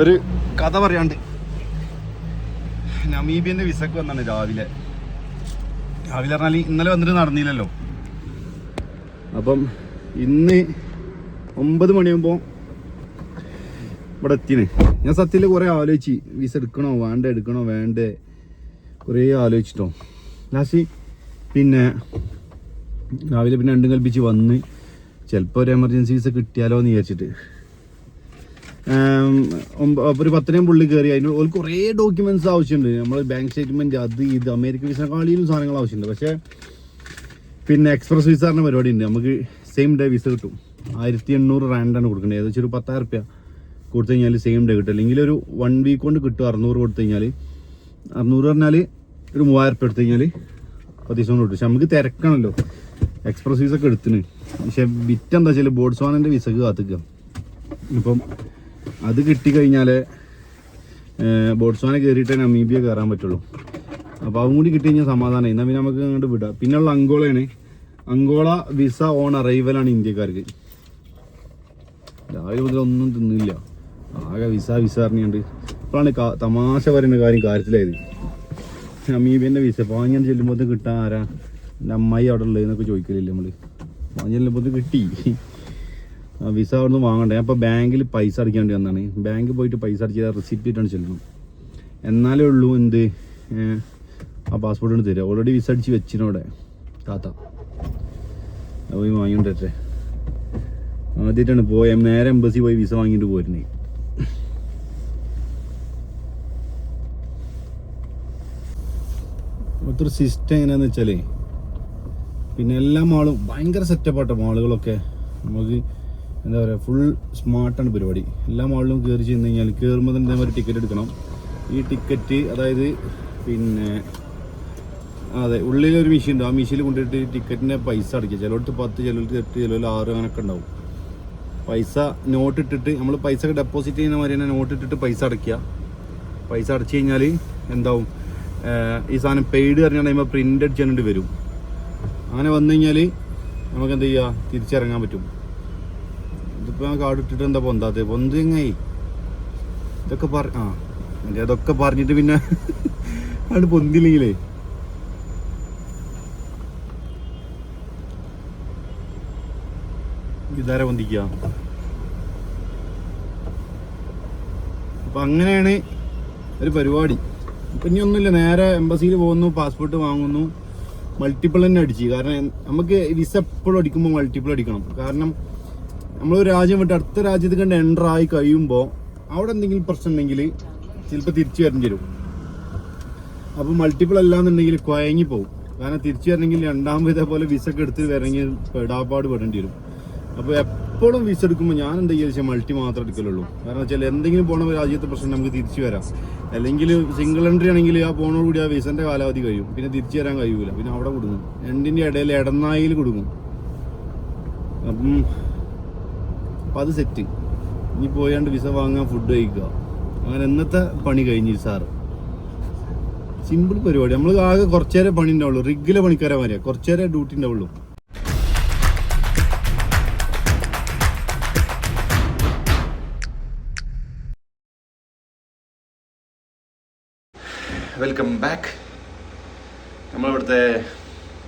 ഒരു കഥ പറയാണ്ട്. നമീബിയന്റെ വിസക്ക് വന്നാണ് രാവിലെ. രാവിലെ പറഞ്ഞാൽ ഇന്നലെ വന്നിട്ട് നടന്നില്ലല്ലോ. അപ്പം ഇന്ന് ഒമ്പത് മണിയാകുമ്പോൾ ഇവിടെ എത്തിന്. ഞാൻ സത്യത്തിൽ കുറേ ആലോചിച്ച് വിസ എടുക്കണോ വേണ്ട എടുക്കണോ വേണ്ടേ കുറേ ആലോചിച്ചിട്ടോ. ലാസ്റ്റ് പിന്നെ രാവിലെ പിന്നെ രണ്ടും കൽപ്പിച്ച് വന്ന് ചിലപ്പോൾ ഒരു എമർജൻസി വിസ കിട്ടിയാലോ എന്ന് വിചാരിച്ചിട്ട്. ഒരു പത്തനയും പുള്ളി കയറി അതിന് ഒരു കുറേ ഡോക്യുമെന്റ്സ് ആവശ്യമുണ്ട് നമ്മൾ ബാങ്ക് സ്റ്റേറ്റ്മെന്റ് അത് ഇത് അമേരിക്ക വിസക്കാളിയിലും സാധനങ്ങൾ ആവശ്യമുണ്ട് പക്ഷേ പിന്നെ എക്സ്പ്രസ് വിസ പറഞ്ഞ പരിപാടി ഉണ്ട് നമുക്ക് സെയിം ഡേ വിസ കിട്ടും. ആയിരത്തി എണ്ണൂറ് റാൻഡാണ് കൊടുക്കേണ്ടത് ഏകദേശം ഒരു പത്തായിരം റുപ്യ കൊടുത്തു കഴിഞ്ഞാൽ സെയിം ഡേ കിട്ടും. അല്ലെങ്കിൽ ഒരു വൺ വീക്ക് കൊണ്ട് കിട്ടും അറുന്നൂറ് കൊടുത്തു കഴിഞ്ഞാൽ അറുന്നൂറ് പറഞ്ഞാൽ ഒരു മൂവായിരം റുപ്യ എടുത്തു കഴിഞ്ഞാൽ പത്ത് ദിവസം കൊണ്ട് കിട്ടും. പക്ഷെ നമുക്ക് തിരക്കാണല്ലോ. എക്സ്പ്രസ് വിസ ഒക്കെ എടുത്തിന് പക്ഷെ വിറ്റ് എന്താ വെച്ചാൽ ബോട്ട്സ്വാനന്റെ വിസക്ക് കാത്തിക്കുക ഇപ്പം അത് കിട്ടിക്കഴിഞ്ഞാൽ ബോട്ട്സ്വാന കയറിയിട്ടേ നമീബിയ കയറാൻ പറ്റുള്ളൂ. അപ്പോൾ അതും കൂടി കിട്ടി കഴിഞ്ഞാൽ എന്നാൽ പിന്നെ നമുക്ക് അങ്ങോട്ട് വിടാം. പിന്നെയുള്ള അങ്കോളയാണ്. അങ്കോള വിസ ഓൺ അറൈവലാണ് ഇന്ത്യക്കാർക്ക്. രാവിലെ മുതൽ ഒന്നും തിന്നില്ല. ആകെ വിസ വിസ അറിഞ്ഞുണ്ട് ഇപ്പോഴാണ് തമാശ പറയുന്ന കാര്യം കാര്യത്തിലായത്. നമീബിയന്റെ വിസ. പാഞ്ഞാൻ ചെല്ലുമ്പോൾ കിട്ടാൻ ആരാ? എന്റെ അമ്മായി അവിടെ ഉള്ളത് എന്നൊക്കെ ചോദിക്കലില്ല നമ്മൾ അങ്ങനെ ചെല്ലുമ്പോൾ കിട്ടി. വിസ അവിടെ നിന്ന് വാങ്ങണ്ടേ? അപ്പോൾ ബാങ്കിൽ പൈസ അടയ്ക്കാൻ വേണ്ടി വന്നാണ്. ബാങ്കിൽ പോയിട്ട് പൈസ അടിച്ച് റെസിപ്റ്റ് ഇട്ടാണ് ചെല്ലണം. എന്നാലേ ഉള്ളൂ എന്ത്? ആ പാസ്പോർട്ട് കൊണ്ട് തരിക ഓൾറെഡി വിസ അടിച്ച് വെച്ചിനോടെ താത്ത. പോയി വാങ്ങിക്കൊണ്ടേ ആദ്യമായിട്ടാണ് പോയ. നേരെ എംബസി പോയി വിസ വാങ്ങിയിട്ട് പോരുന്നേ. ഇവിടുത്തെ സിസ്റ്റം എങ്ങനെയാന്ന് വെച്ചാലേ പിന്നെ എല്ലാ മാളും ഭയങ്കര സെറ്റപ്പാട്ടോ മാളുകളൊക്കെ നമുക്ക് എന്താ പറയുക ഫുൾ സ്മാർട്ടാണ് പരിപാടി. എല്ലാ മാളിലും കയറി ചെന്ന് കഴിഞ്ഞാൽ കയറുമ്പോൾ തന്നെ ഇതേമാതിരി ടിക്കറ്റ് എടുക്കണം. ഈ ടിക്കറ്റ് അതായത് പിന്നെ അതെ ഒരു മെഷീൻ ഉണ്ട്. ആ മെഷീനിൽ കൊണ്ടുപോയിട്ട് ടിക്കറ്റിന്റെ പൈസ അടയ്ക്കുക. ചിലടത്ത് പത്ത് ചിലർക്ക് എട്ട് ചിലവിൽ ആറ് അങ്ങനെയൊക്കെ ഉണ്ടാവും. പൈസ നോട്ട് ഇട്ടിട്ട് നമ്മൾ പൈസ ഒക്കെ ഡെപ്പോസിറ്റ് ചെയ്യുന്ന മാതിരി തന്നെ നോട്ട് ഇട്ടിട്ട് പൈസ അടയ്ക്കുക. പൈസ അടച്ചു കഴിഞ്ഞാൽ എന്താവും? ഈ സാധനം പെയ്ഡ് പറഞ്ഞാൽ കഴിയുമ്പോൾ പ്രിന്റ് അടിച്ചു വരും. അങ്ങനെ വന്നു കഴിഞ്ഞാൽ നമുക്ക് എന്ത് ചെയ്യുക തിരിച്ചിറങ്ങാൻ പറ്റും. ഞാൻ കാർഡ് ഇട്ടിട്ട് എന്താ പൊന്താത്തത് പൊന്തെങ്ങായി ഇതൊക്കെ പറ ആ എന്റെ അതൊക്കെ പറഞ്ഞിട്ട് പിന്നെ അത് പൊന്തില്ലെങ്കിലേ. ഇതാരെ പൊന്തിക്കുക അപ്പൊ അങ്ങനെയാണ് ഒരു പരിപാടി. ഇപ്പൊ ഇനി ഒന്നുമില്ല നേരെ എംബസിയിൽ പോകുന്നു പാസ്പോർട്ട് വാങ്ങുന്നു മൾട്ടിപ്പിൾ തന്നെ അടിച്ച്. കാരണം നമുക്ക് വിസ എപ്പോഴും അടിക്കുമ്പോൾ മൾട്ടിപ്പിൾ അടിക്കണം. കാരണം നമ്മളൊരു രാജ്യം വിട്ട് അടുത്ത രാജ്യത്ത് കണ്ട് എന്റർ ആയി കഴിയുമ്പോൾ അവിടെ എന്തെങ്കിലും പ്രശ്നം ഉണ്ടെങ്കിൽ ചിലപ്പോൾ തിരിച്ചു വരേണ്ടി വരും. അപ്പോൾ മൾട്ടിപ്പിൾ അല്ലാന്നുണ്ടെങ്കിൽ കുഴങ്ങി പോകും കാരണം തിരിച്ചു വരണമെങ്കിൽ രണ്ടാമത് ഇതേപോലെ വിസ ഒക്കെ എടുത്ത് വരണമെങ്കിൽ പെടാപ്പാട് പെടേണ്ടി വരും. അപ്പോൾ എപ്പോഴും വിസ എടുക്കുമ്പോൾ ഞാൻ എന്താ ചോദിച്ചാൽ മൾട്ടി മാത്രം എടുക്കലുള്ളൂ. കാരണം വെച്ചാൽ എന്തെങ്കിലും പോണ രാജ്യത്തെ പ്രശ്നം നമുക്ക് തിരിച്ചു വരാം. അല്ലെങ്കിൽ സിംഗിൾ എൻട്രി ആണെങ്കിൽ ആ പോണോടുകൂടി ആ വിസന്റെ കാലാവധി കഴിയും. പിന്നെ തിരിച്ചു വരാൻ കഴിയൂല. പിന്നെ അവിടെ കൊടുക്കും രണ്ടിന്റെ ഇടയിൽ ഇടനായിൽ കൊടുക്കും അപ്പം അപ്പം അത് സെറ്റ് ഇനി പോയാണ്ട് വിസ വാങ്ങാൻ ഫുഡ് കഴിക്കുക. അങ്ങനെ എന്നത്തെ പണി കഴിഞ്ഞു സാറ് സിമ്പിൾ പരിപാടി. നമ്മൾ ആകെ കുറച്ചേരെ പണി ഉണ്ടാവുള്ളൂ റിഗിലെ പണിക്കാരെ മാറിയാ കുറച്ചേരെ ഡ്യൂട്ടി ഉണ്ടാവുള്ളൂ വെൽക്കം ബാക്ക് നമ്മളിവിടുത്തെ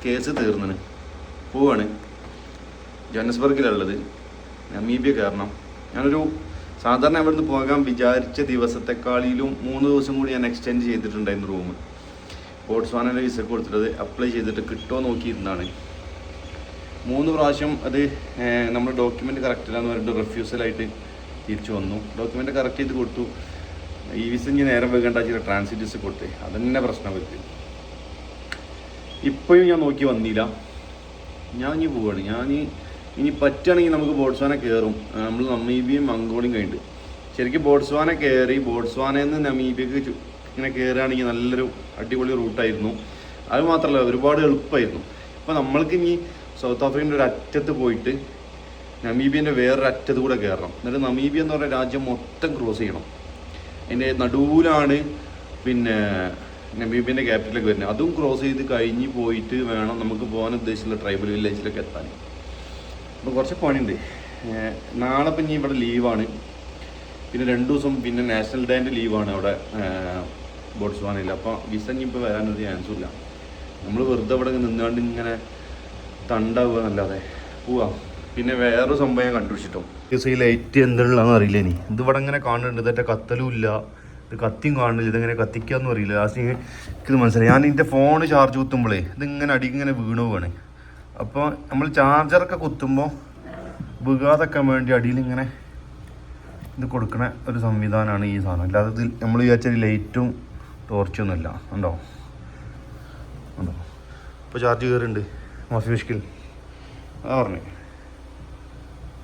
കേസ് തീർന്നു പോവാണ്. ജോഹന്നസ്ബർഗിലുള്ളത് നമീബിയ കയറണം. ഞാനൊരു സാധാരണ ഇവിടുന്ന് പോകാൻ വിചാരിച്ച ദിവസത്തെക്കാളിലും മൂന്ന് ദിവസം കൂടി ഞാൻ എക്സ്റ്റെൻഡ് ചെയ്തിട്ടുണ്ടായിരുന്നു റൂം ബോട്ട്സ്വാനയുടെ വിസ കൊടുത്തിട്ട് അപ്ലൈ ചെയ്തിട്ട് കിട്ടുമോ നോക്കിയിരുന്നാണ്. മൂന്ന് പ്രാവശ്യം അത് നമ്മൾ ഡോക്യുമെന്റ് കറക്റ്റ് ഇല്ലാന്ന് പറഞ്ഞിട്ട് റിഫ്യൂസലായിട്ട് തിരിച്ചു വന്നു. ഡോക്യുമെന്റ് കറക്റ്റ് ചെയ്ത് കൊടുത്തു. ഈ വിസ ഇനി നേരം വെക്കേണ്ട ചില ട്രാൻസിറ്റ് വിസ അത് അതന്നെ പ്രശ്നം പറ്റി ഇപ്പോഴും ഞാൻ നോക്കി വന്നില്ല. ഞാൻ ഇനി പോവാണ്. ഞാൻ ഇനി പറ്റുകയാണെങ്കിൽ നമുക്ക് ബോട്ട്സ്വാന കയറും നമ്മൾ നമീബിയും മംഗോളിയും കഴിഞ്ഞിട്ട്. ശരിക്കും ബോട്ട്സ്വാന കയറി ബോട്ട്സ്വാനയിൽ നിന്ന് നമീബിയക്ക് ഇങ്ങനെ കയറുകയാണെങ്കിൽ നല്ലൊരു അടിപൊളി റൂട്ടായിരുന്നു. അത് മാത്രമല്ല ഒരുപാട് എളുപ്പമായിരുന്നു ഇപ്പോൾ നമ്മൾക്ക് ഇനി സൗത്ത് ആഫ്രിക്കന്റെ ഒരു അറ്റത്ത് പോയിട്ട് നമീബിയന്റെ വേറൊരു അറ്റത്ത് കൂടെ കയറണം എന്നിട്ട് നമീബിയ എന്ന് പറഞ്ഞ രാജ്യം മൊത്തം ക്രോസ് ചെയ്യണം. അതിന്റെ നടുവിലാണ് പിന്നെ നമീബിയന്റെ ക്യാപിറ്റലൊക്കെ വരുന്നത്. അതും ക്രോസ് ചെയ്ത് കഴിഞ്ഞ് പോയിട്ട് വേണം നമുക്ക് പോകാൻ ഉദ്ദേശിച്ചുള്ള ട്രൈബൽ വില്ലേജിലേക്ക് എത്താൻ. അപ്പോൾ കുറച്ച് പണിയുണ്ട്. നാളെ ഇപ്പം ഇനി ഇവിടെ ലീവാണ്. പിന്നെ രണ്ട് ദിവസം പിന്നെ നാഷണൽ ഡേന്റെ ലീവാണ് അവിടെ ബോട്ട്സ്വാനയിൽ അപ്പോൾ വിസ ഇനി ഇപ്പോൾ വരാനൊരു ചാൻസും ഇല്ല. നമ്മൾ വെറുതെ അവിടെ നിന്നുകൊണ്ട് ഇങ്ങനെ തണ്ടാവുക എന്നല്ലാതെ പോവാം. പിന്നെ വേറൊരു സംഭവം ഞാൻ കണ്ടുപിടിച്ചിട്ടോ. ഈ ലൈറ്റ് എന്തുള്ളതെന്ന് അറിയില്ല ഇനി. ഇത് ഇവിടെ ഇങ്ങനെ കാണുന്നുണ്ട്. ഇതൊക്കെ കത്തലും ഇല്ല. ഇത് കത്തിയും കാണുന്നില്ല. ഇതെങ്ങനെ കത്തിക്കാന്നും അറിയില്ല. ലാസ്റ്റ് എനിക്ക് മനസ്സിലായി. ഞാൻ ഇതിന്റെ ഫോൺ ചാർജ് കുത്തുമ്പോഴേ ഇതിങ്ങനെ അടിക്കിങ്ങനെ വീണു പോവാണ്. അപ്പോൾ നമ്മൾ ചാർജറൊക്കെ കുത്തുമ്പോൾ വീഴാതൊക്കെ വേണ്ടി അടിയിൽ ഇങ്ങനെ ഇത് കൊടുക്കണ ഒരു സംവിധാനമാണ് ഈ സാധനം. അല്ലാതെ ഇതിൽ നമ്മൾ വിചാരിച്ച ലൈറ്റും ടോർച്ചും ഒന്നുമില്ല. ഉണ്ടോ ഉണ്ടോ ഇപ്പോൾ ചാർജ് കയറുന്നുണ്ട് മാഫി അതാ പറഞ്ഞു.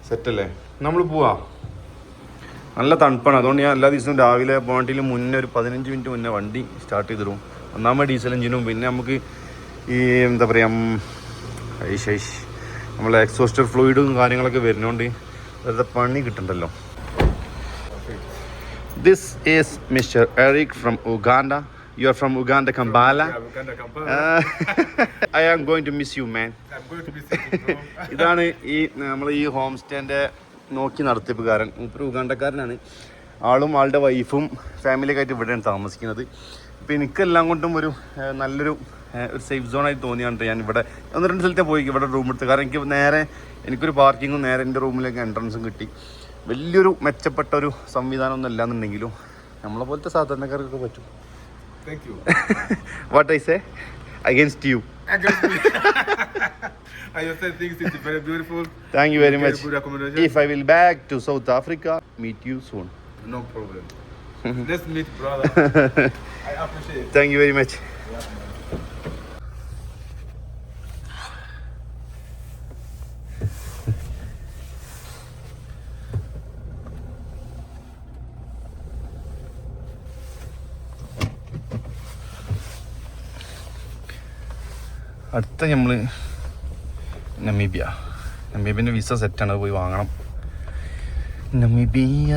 സെറ്റല്ലേ നമ്മൾ പോവാ. നല്ല തണുപ്പാണ്. അതുകൊണ്ട് ഞാൻ എല്ലാ ദിവസവും രാവിലെ പോകണ്ടിയിൽ മുന്നേ ഒരു പതിനഞ്ച് മിനിറ്റ് മുന്നേ വണ്ടി സ്റ്റാർട്ട് ചെയ്തിടും. ഒന്നാമത് ഡീസൽ എഞ്ചിനും പിന്നെ നമുക്ക് ഈ എന്താ പറയുക ഐഷ് നമ്മൾ നമ്മളെ എക്സോസ്റ്റർ ഫ്ലൂയിഡും കാര്യങ്ങളൊക്കെ വരുന്നോണ്ട് വെറുതെ പണി കിട്ടണ്ടല്ലോ. This is mister Eric from Uganda you are from Uganda, Kampala Yeah, Uganda, Kampala. I am going to miss you man I'm going to visit you, bro. ഇതാണ് ഈ നമ്മൾ ഈ ഹോം സ്റ്റേന്റെ നോക്കി നടത്തിപ്പുകാരൻ. മൂപ്പര് ഉഗാണ്ടക്കാരനാണ്. ആളും ആളുടെ വൈഫും ഫാമിലിയൊക്കെ ആയിട്ട് ഇവിടെയാണ് താമസിക്കുന്നത്. ഇപ്പം എനിക്കെല്ലാം കൊണ്ടും ഒരു നല്ലൊരു ഒരു സേഫ് സോണായി തോന്നിയാണ് ഞാൻ ഇവിടെ ഒന്ന് രണ്ട് സ്ഥലത്തെ പോയി ഇവിടെ റൂം എടുത്ത് കാരണം എനിക്ക് നേരെ എനിക്കൊരു പാർക്കിങ്ങും നേരെ എന്റെ റൂമിലേക്ക് എൻട്രൻസും കിട്ടി വലിയൊരു മെച്ചപ്പെട്ട ഒരു സംവിധാനമൊന്നും അല്ലാന്നുണ്ടെങ്കിലും നമ്മളെ പോലത്തെ സാധാരണക്കാർക്കൊക്കെ പറ്റും. What I say against you Against me. I just said things it's very beautiful. Thank you very Very much good accommodation. If I will back to South Africa, meet you soon. No problem. Let's meet, brother. I appreciate it. Thank you very much. അടുത്ത നമ്മൾ Namibia. നമീബിന്റെ visa set ആണ് പോയി വാങ്ങണം. Namibia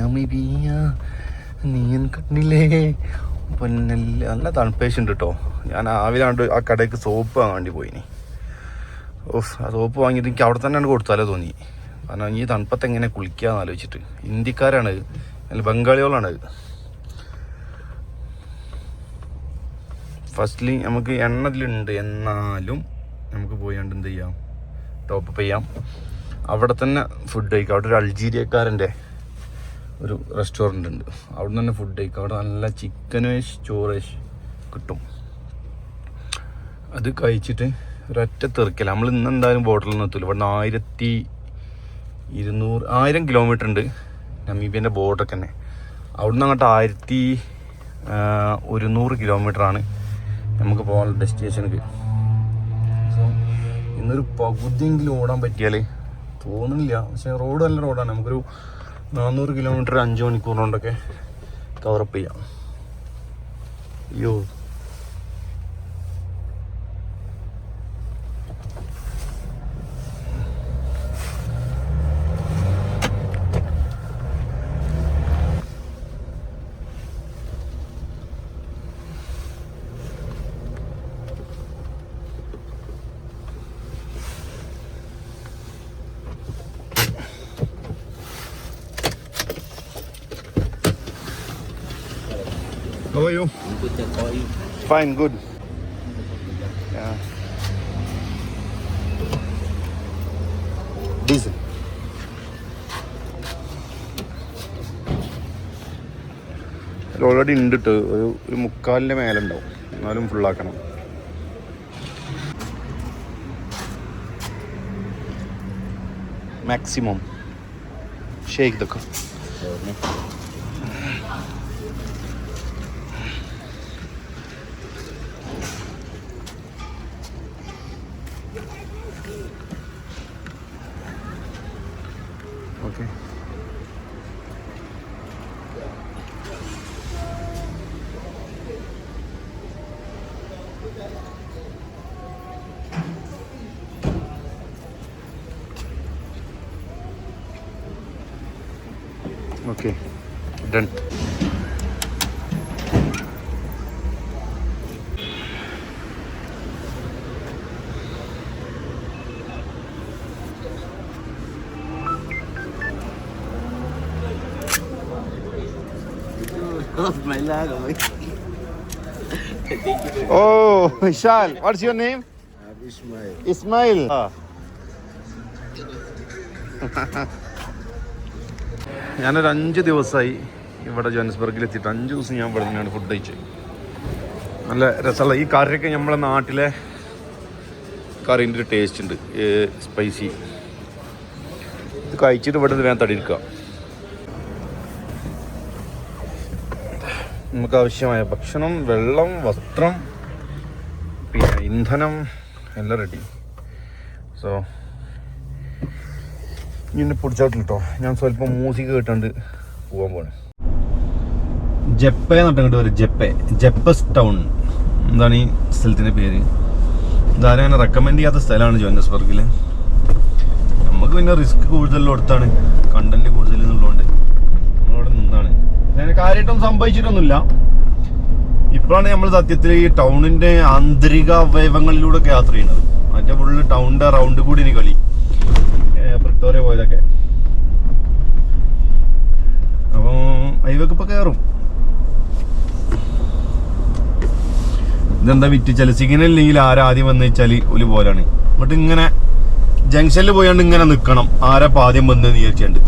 Namibia നീയൻ കണ്ണില്ലേ പൊന്നല്ല നല്ല തണുപ്പേശുണ്ട് കേട്ടോ ഞാൻ ആവിലാണ്ട് ആ കടയ്ക്ക് സോപ്പ് വാങ്ങാൻ പോയി പോയിനി. ഓഫ് ആ സോപ്പ് വാങ്ങിയിട്ട് എനിക്ക് അവിടെ തന്നെയാണ് കൊടുത്താലോ തോന്നി. കാരണം ഈ തണുപ്പത്ത് എങ്ങനെ എന്ന് ആലോചിച്ചിട്ട്. അല്ല ബംഗാളികളാണ്. ഫസ്റ്റ്ലി നമുക്ക് എണ്ണതിലുണ്ട്. എന്നാലും നമുക്ക് പോയാണ്ട് എന്ത് ചെയ്യാം? ടോപ്പ് ചെയ്യാം. അവിടെ തന്നെ ഫുഡ് കഴിക്കാം. അവിടെ ഒരു അൾജീരിയക്കാരന്റെ ഒരു റെസ്റ്റോറന്റ് ഉണ്ട്. അവിടെ തന്നെ ഫുഡ് കഴിക്കാം. അവിടെ നല്ല ചിക്കനേഷ് ചോറേഷ് കിട്ടും. അത് കഴിച്ചിട്ട് ഒരൊറ്റ തെറിക്കല നമ്മൾ ഇന്ന് എന്തായാലും ബോട്ടിൽ നിന്ന് എത്തില്ല ഇവിടെ ആയിരത്തി ഇരുന്നൂറ് ആയിരം കിലോമീറ്റർ ഉണ്ട് നമീബിയന്റെ ബോർഡൊക്കെ തന്നെ അവിടുന്ന് അങ്ങോട്ട് ആയിരത്തി ഒരുന്നൂറ് കിലോമീറ്ററാണ് നമുക്ക് പോകാനുള്ള ഡെസ്റ്റിനേഷനിക്ക് സോ ഇന്നൊരു പകുതിയെങ്കിലും ഓടാൻ പറ്റിയാൽ തോന്നുന്നില്ല പക്ഷേ റോഡ് നല്ല റോഡാണ് നമുക്കൊരു നാനൂറ് കിലോമീറ്റർ അഞ്ച് മണിക്കൂർ കവറപ്പ് ചെയ്യാം. അയ്യോ. Are you? Fine, good. Yeah. Diesel. Already ഉണ്ട് ട്ടോ. ഒരു ഒരു മുക്കാലിന്റെ മേലുണ്ടാവും എന്നാലും ഫുള്ളാക്കണം മാക്സിമം ഷേക്ക് ഇതൊക്കെ Okay, done. Oh, Vishal, what's your name? Ismail. Ismail. Oh. ഞാനൊരു അഞ്ച് ദിവസമായി ഇവിടെ ജോഹൻസ്ബർഗിൽ എത്തിയിട്ട്. അഞ്ച് ദിവസം ഞാൻ ഇവിടെ തന്നെയാണ് ഫുഡ് കഴിച്ചത്. നല്ല രസമുള്ള ഈ കറിയൊക്കെ നമ്മളെ നാട്ടിലെ കറീന്റെ ഒരു ടേസ്റ്റ് ഉണ്ട്. സ്പൈസി ഇത് കഴിച്ചിട്ട് ഇവിടെ നിന്ന് ഞാൻ തടിയിരിക്കുക നമുക്ക് ആവശ്യമായ ഭക്ഷണം വെള്ളം വസ്ത്രം പിന്നെ ഇന്ധനം എല്ലാം റെഡി സോ ഇനി പിടിച്ചോട്ടില്ല കേട്ടോ ഞാൻ സ്വല്പം മ്യൂസിക് കേട്ടോണ്ട് പോകാൻ പോണേ ജപ്പ എന്നിട്ട് ഇങ്ങോട്ട് വരും ജപ്പ. ജപ്പസ് ടൗൺ. എന്താണ് ഈ സ്ഥലത്തിന്റെ പേര്? ഇതാരും അങ്ങനെ റെക്കമെൻഡ് ചെയ്യാത്ത സ്ഥലമാണ് ജോഹന്നസ്ബർഗിൽ നമുക്ക് പിന്നെ റിസ്ക് കൂടുതലുള്ള അടുത്താണ്. കണ്ടന്റ് കൂടുതൽ എന്നുള്ളതുകൊണ്ട് നമ്മളവിടെ നിന്നാണ്. അങ്ങനെ കാര്യമായിട്ടൊന്നും സംഭവിച്ചിട്ടൊന്നുമില്ല. ഇപ്പോഴാണ് നമ്മൾ സത്യത്തിൽ ഈ ടൗണിന്റെ ആന്തരിക അവയവങ്ങളിലൂടെ യാത്ര ചെയ്യുന്നത്. മറ്റേ ഫുള്ള് ടൗണിന്റെ റൗണ്ട് കൂടി ഇനി കളി. പ്രിട്ടോറിയ പോയതൊക്കെ. അപ്പം ഹൈവേക്ക് ഇപ്പൊ കയറും ഇതെന്താ വിറ്റിച്ചാൽ സിഗ്നൽ ഇല്ലെങ്കിൽ ആരാദ്യം വന്നു വെച്ചാൽ ഒരു പോലാണ്. എന്നിട്ട് ഇങ്ങനെ ജംഗ്ഷനിൽ പോയാണ്ട് ഇങ്ങനെ നിൽക്കണം ആരാ ആദ്യം വന്ന് വിചാരിച്ചുണ്ട്.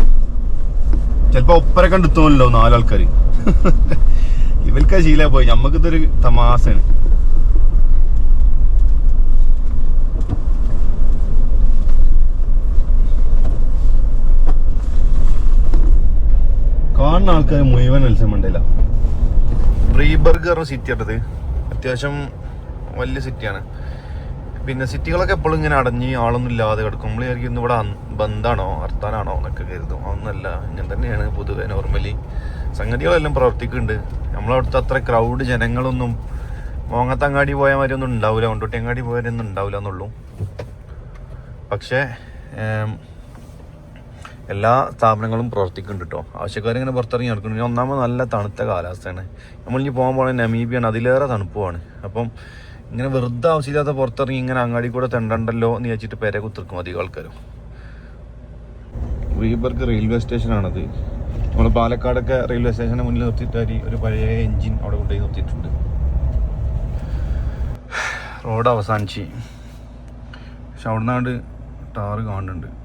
ചിലപ്പോ ഒപ്പര കണ്ടെത്തുമല്ലോ നാലാൾക്കാർ ഇവൽക്കാ ശീല പോയി. നമുക്കിതൊരു തമാശയാണ്. കാണുന്ന ആൾക്കാർ മുഴുവൻ നെൽസൺ മണ്ടേല ബ്രീബർഗ് പറഞ്ഞ സിറ്റി ആട്ടത് അത്യാവശ്യം വലിയ സിറ്റിയാണ് പിന്നെ സിറ്റികളൊക്കെ എപ്പോഴും ഇങ്ങനെ അടഞ്ഞ് ആളൊന്നും ഇല്ലാതെ കിടക്കും. നമ്മൾ വിചാരിക്കും ഇവിടെ ബന്ധാണോ? ഹർത്താനാണോ എന്നൊക്കെ കരുതും. അതൊന്നല്ല ഇങ്ങനെ തന്നെയാണ് പൊതുവെ നോർമലി സംഗതികളെല്ലാം പ്രവർത്തിക്കുന്നുണ്ട്. നമ്മളവിടുത്തെ അത്ര ക്രൗഡ് ജനങ്ങളൊന്നും മോങ്ങത്തങ്ങാടി പോയ മാതിരി ഒന്നും ഉണ്ടാവില്ല. കൊണ്ടോട്ടിയങ്ങാടി പോയാലൊന്നും ഉണ്ടാവില്ല എന്നുള്ളൂ. പക്ഷേ എല്ലാ സ്ഥാപനങ്ങളും പ്രവർത്തിക്കുന്നുണ്ട് കേട്ടോ ആവശ്യക്കാരിങ്ങനെ പുറത്തിറങ്ങി നടക്കുന്നുണ്ട്. ഇനി ഒന്നാമത് നല്ല തണുത്ത കാലാവസ്ഥയാണ്. നമ്മൾ ഇനി പോകാൻ പോണ നമീബിയാണ്. അതിലേറെ തണുപ്പുമാണ്. അപ്പം ഇങ്ങനെ വെറുതെ ആവശ്യമില്ലാത്ത പുറത്തിറങ്ങി ഇങ്ങനെ അങ്ങാടി കൂടെ തെണ്ടണ്ടല്ലോ എന്ന് വിചാരിച്ചിട്ട് പേരെ കുത്തിർക്കും അധികം ആൾക്കാരും. വീബർക്ക് റെയിൽവേ സ്റ്റേഷനാണത്. നമ്മൾ പാലക്കാടൊക്കെ റെയിൽവേ സ്റ്റേഷന് മുന്നിൽ നിർത്തിയിട്ട് ഒരു പഴയ എൻജിൻ അവിടെ കൊണ്ടുപോയി നിർത്തിയിട്ടുണ്ട്. റോഡ് അവസാനിച്ച്. പക്ഷെ അവിടെ നിന്നാണ്ട് ടാറ് കാണുന്നുണ്ട്.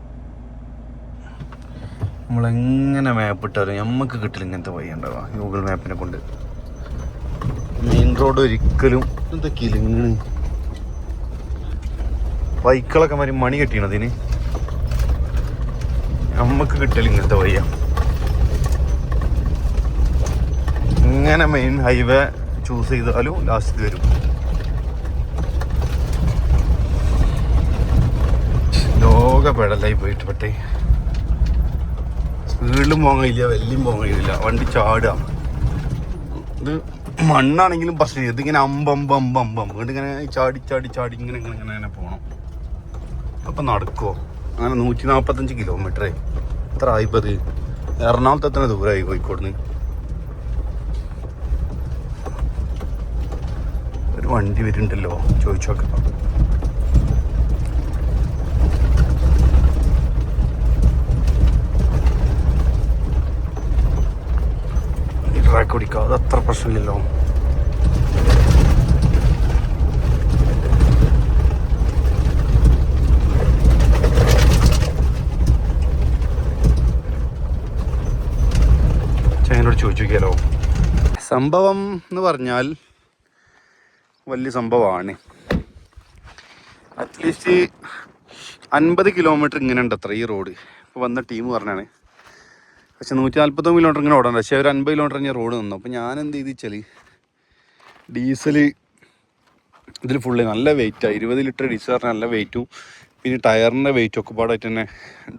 നമ്മളെങ്ങനെ മാപ്പ് ഇട്ടാലും നമുക്ക് കിട്ടില്ല ഇങ്ങനത്തെ വഴി ഉണ്ടാവുക ഗൂഗിൾ മാപ്പിനെ കൊണ്ട്. മെയിൻ റോഡ് ഒരിക്കലും എന്താ കിലുങ്ങണ് ബൈക്കുകളൊക്കെ മാറി മണി കെട്ടിയണതിന് നമുക്ക് കിട്ടില്ല ഇങ്ങനത്തെ വഴിയ. ഇങ്ങനെ മെയിൻ ഹൈവേ ചൂസ് ചെയ്താലും ലാസ്റ്റ് വരും. ലോക പോയിട്ട് പെട്ടേ. സ്പീഡിലും പോകാൻ കഴിയില്ല വെല്ലും പോകാൻ കഴിയില്ല. വണ്ടി ചാടുക ഇത് മണ്ണാണെങ്കിലും പ്രശ്നം ഇതിങ്ങനെ അമ്പമ്പ് അമ്പമ്പം ഇങ്ങനെ ചാടി ചാടി ചാടി ഇങ്ങനെ ഇങ്ങനെ ഇങ്ങനെ ഇങ്ങനെ പോകണം അപ്പം നടക്കുമോ അങ്ങനെ നൂറ്റി നാൽപ്പത്തഞ്ച് കിലോമീറ്റർ എത്ര ആയിപ്പത് എറണാകുളത്ത് എത്ര ദൂരമായി കോഴിക്കോട് ഒരു വണ്ടി വരുന്നുണ്ടല്ലോ. ചോദിച്ചു ട്രാക്ക് പിടിക്കുക അത് അത്ര പ്രശ്നമില്ലല്ലോ ചേനോട് സംഭവം എന്ന് പറഞ്ഞാൽ വലിയ സംഭവമാണ്. അറ്റ്ലീസ്റ്റ് അൻപത് കിലോമീറ്റർ ഇങ്ങനെ ഉണ്ട് അത്ര ഈ റോഡ് ഇപ്പോൾ വന്ന ടീം പറഞ്ഞാണ് പക്ഷെ നൂറ്റി നാൽപ്പത്തൊന്ന് കിലോമീറ്റർ ഇങ്ങനെ ഓടണം പക്ഷേ ഒരു അൻപത് കിലോമീറ്റർ ഞാൻ റോഡ് നിന്നു. അപ്പോൾ ഞാൻ എന്ത് ചെയ്ത് വെച്ചാൽ ഡീസൽ ഇതിൽ ഫുള്ള് നല്ല വെയിറ്റാണ് ഇരുപത് ലിറ്റർ ഡീസൽ പറഞ്ഞാൽ നല്ല വെയിറ്റും പിന്നെ ടയറിന്റെ വെയിറ്റും ഒക്കെ പാടായിട്ട് തന്നെ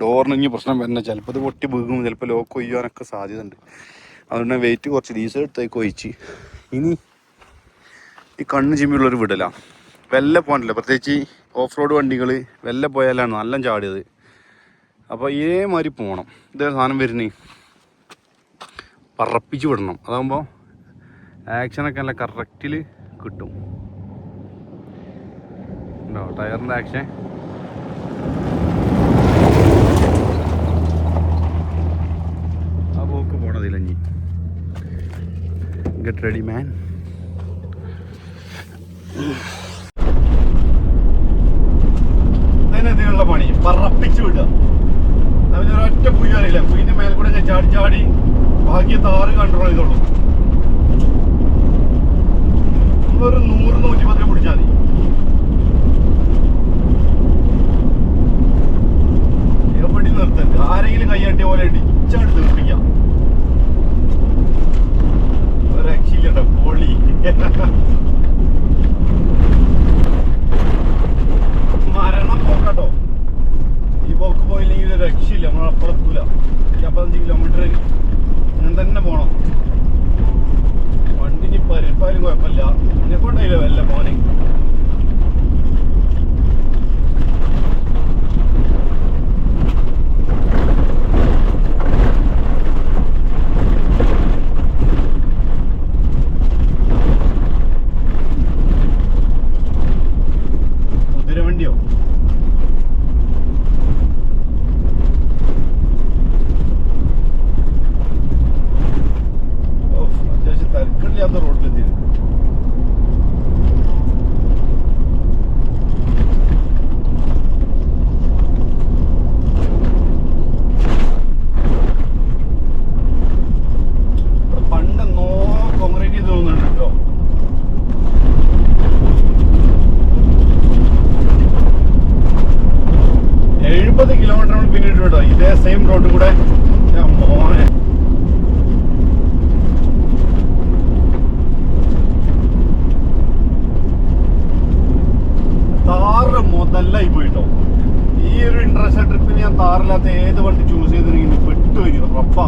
ഡോറിന് ഇനി പ്രശ്നം വരുന്നത് ചിലപ്പോൾ ഇത് പൊട്ടി വീകും ചിലപ്പോൾ ലോക്ക് കൊയ്യാനൊക്കെ സാധ്യത ഉണ്ട് അതുകൊണ്ട് വെയിറ്റ് കുറച്ച് ഡീസൽ എടുത്തേക്ക് ഒഴിച്ച്. ഇനി ഈ കണ്ണ് ചിമ്മിയുള്ളൊരു വിടലാണ് വെല്ല പോകാനില്ല. പ്രത്യേകിച്ച് ഓഫ് റോഡ് വണ്ടികൾ വെല്ല പോയാലാണ് നല്ല ചാടിയത്. അപ്പോൾ ഇതേമാതിരി പോകണം ഇതേ സാധനം വരുന്നേ. പറപ്പിച്ച് വിടണം. അതാകുമ്പോൾ ആക്ഷനൊക്കെ നല്ല കറക്റ്റിൽ കിട്ടും. ഉണ്ടോ ടയറിന്റെ ആക്ഷൻ ആ പോക്ക് പോണതില്ല ഇനി. ഗെറ്റ് റെഡി മാൻ ഇതിനുള്ള പണി പറപ്പിച്ച് വിടുക അവന് ഒരൊറ്റ പുയ്യ അറിയില്ല പുയ്യന്റെ മേലെ കൂടെ ഞാൻ ചാടി ചാടി ബാക്കി താറ് കൺട്രോൾ ചെയ്തോളൂ ഒരു നൂറ് നൂറ്റി പത്തിന് പിടിച്ചാൽ മതി എവിടെ നിർത്തരുത് ആരെങ്കിലും കൈയട്ടിയ പോലെ ഇടിച്ചാണ് തീർപ്പിക്കാം ഒരു രക്ഷയില്ലട്ടോ പൊളി മരണം പോക്കട്ടോ ഈ പോക്ക് പോയില്ലെങ്കിൽ രക്ഷയില്ല നമ്മളപ്പുറത്തൂല ഇരുപത്തഞ്ച് കിലോമീറ്റർ ഞാൻ തന്നെ പോണം. വണ്ടിന് പരിപ്പാലും കുഴപ്പമില്ല. എന്നെ കൊണ്ടായില്ല വല്ല മോനെ കുതിര വണ്ടിയോ ഓ, അത്യാവശ്യം തിരക്കില്ലാത്ത റോഡിലെത്തി പണ്ടെന്നോ കോൺക്രീറ്റ് ചെയ്ത് തോന്നുന്നുണ്ട് കേട്ടോ എഴുപത് കിലോമീറ്റർ നമ്മൾ പിന്നിട്ട് കേട്ടോ ഇതേ സെയിം റോഡ് കൂടെ ഞാൻ മോനെ താറ് മുതലായി പോയിട്ടോ ഈ ഒരു ഇൻട്രസ്റ്റ് ട്രിപ്പിന് ഞാൻ താറില്ലാത്ത ഏത് വണ്ടി ചൂസ് ചെയ്തിട്ടുണ്ടെങ്കിൽ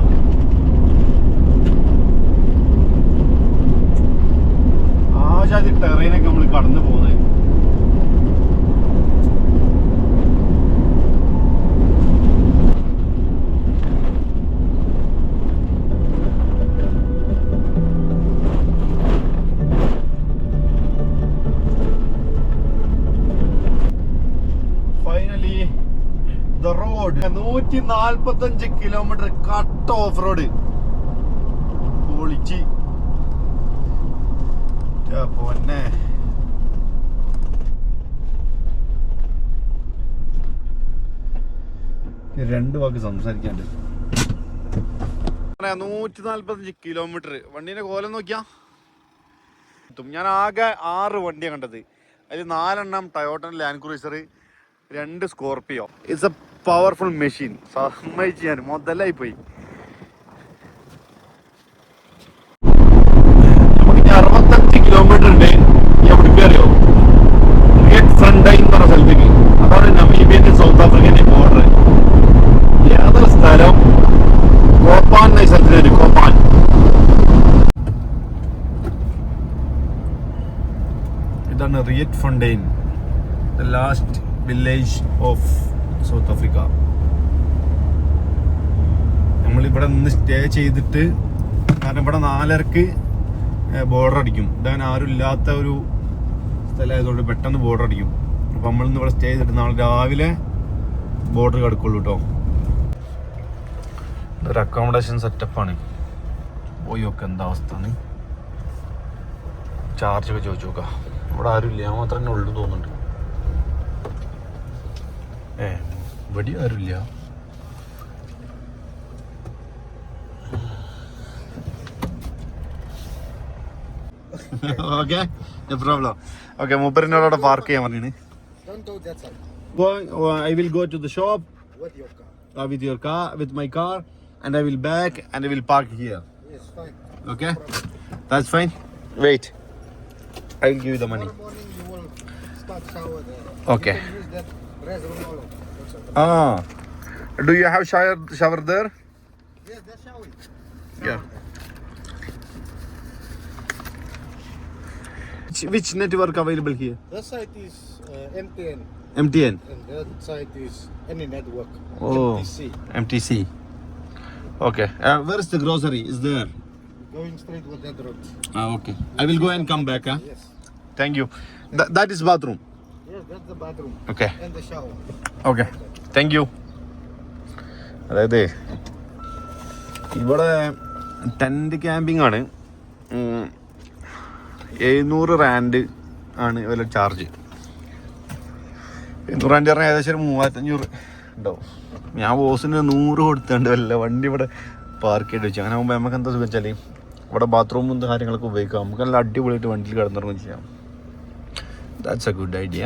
ഉറപ്പാ ആശാതി ടെറൈനൊക്കെ നമ്മൾ കടന്നു പോകുന്നത് നൂറ്റി നാൽപ്പത്തഞ്ച് കിലോമീറ്റർ കട്ട് ഓഫ് റോഡ് പൊളിച്ച്. പൊന്നെ. രണ്ട് വാക്ക് സംസാരിക്കാണ്ട് നൂറ്റി നാൽപ്പത്തഞ്ച് കിലോമീറ്റർ. വണ്ടീന്റെ കോലം നോക്കിയാ. ഞാൻ ആകെ ആറ് വണ്ടിയാണ് കണ്ടത്. അതിൽ നാലെണ്ണം ടയോട്ടൻ ലാൻഡ് ക്രൂസർ രണ്ട് Scorpio it's a powerful machine സമ്മതിച്ച് ഞാൻ മുതലായി പോയി നമുക്ക് അറുപത്തഞ്ച് കിലോമീറ്റർ ഉണ്ട്. എവിടേക്ക് അറിയോ? റിയറ്റ് ഫ്രണ്ടൈൻ എന്ന് പറഞ്ഞ സ്ഥലത്തേക്ക്. അതാണ് നമീബിയന്റെ സൗത്ത് ആഫ്രിക്കന്റെ ബോർഡർ ഏതൊരു സ്ഥലം കോപ്പാൻ എന്ന സ്ഥലത്തിന് കോപ്പാൻ. ഇതാണ് Rietfontein the last village of South Africa. നമ്മളിവിടെ നിന്ന് സ്റ്റേ ചെയ്തിട്ട് കാരണം ഇവിടെ നാലരക്ക് ബോർഡർ അടിക്കും. ഇതാൻ ആരും ഇല്ലാത്ത ഒരു സ്ഥലമായതുകൊണ്ട് പെട്ടെന്ന് ബോർഡർ അടിക്കും. അപ്പം നമ്മളിന്ന് ഇവിടെ സ്റ്റേ ചെയ്തിട്ട് നാളെ രാവിലെ ബോർഡർ കിടക്കുള്ളൂ കേട്ടോ ഇതൊരു അക്കോമഡേഷൻ സെറ്റപ്പാണ് പോയി ഒക്കെ എന്താ അവസ്ഥ ചാർജ് ഒക്കെ ചോദിച്ചു നോക്കാം. ഇവിടെ ആരും ഇല്ല. മാത്രമേ മാത്രം ഉള്ളു തോന്നുന്നുണ്ട്. ഏ. ഇവിടെ ആരുമില്ല ഓക്കെ പ്രോബ്ലം ഓക്കെ മൂപ്പരിനോടെ പാർക്ക് ചെയ്യാൻ പറഞ്ഞു. I will go to the shop With your car. uh, with your car, with my car, and I will back and I will park here. Yes, fine. Okay, that's fine. Wait, I Ah. Do you have shower, shower there? Yes, that's shower. Yeah. Which, which network available here? That side is uh, MTN. MTN. And that side is any network. Oh. MTC. MTC. Okay. Uh, where is the grocery? Is there? Going straight with that road. Ah, okay. I will go and come back. Huh? Yes. Thank you. Th that is bathroom. Yes, that's the bathroom. Okay. And the shower. Okay. Thank you അതായത് ഇവിടെ tent camping ആണ്. എഴുന്നൂറ് rand ആണ് ഇവരുടെ charge എഴുന്നൂറ് rand പറഞ്ഞാൽ ഏകദേശം ഒരു മൂവായിരത്തഞ്ഞൂറ് ഉണ്ടാവും. ഞാൻ ബോസിന് നൂറ് കൊടുത്തുണ്ട് വല്ല വണ്ടി ഇവിടെ പാർക്ക് ചെയ്ത് വെച്ചു. അങ്ങനെ ആകുമ്പോൾ നമുക്ക് എന്താ സുഖം വെച്ചാൽ ഇവിടെ ബാത്റൂമും കാര്യങ്ങളൊക്കെ ഉപയോഗിക്കാം. നമുക്ക് നല്ല അടിപൊളിയായിട്ട് വണ്ടിയിൽ കിടന്നിറങ്ങും ചെയ്യാം. That's A good idea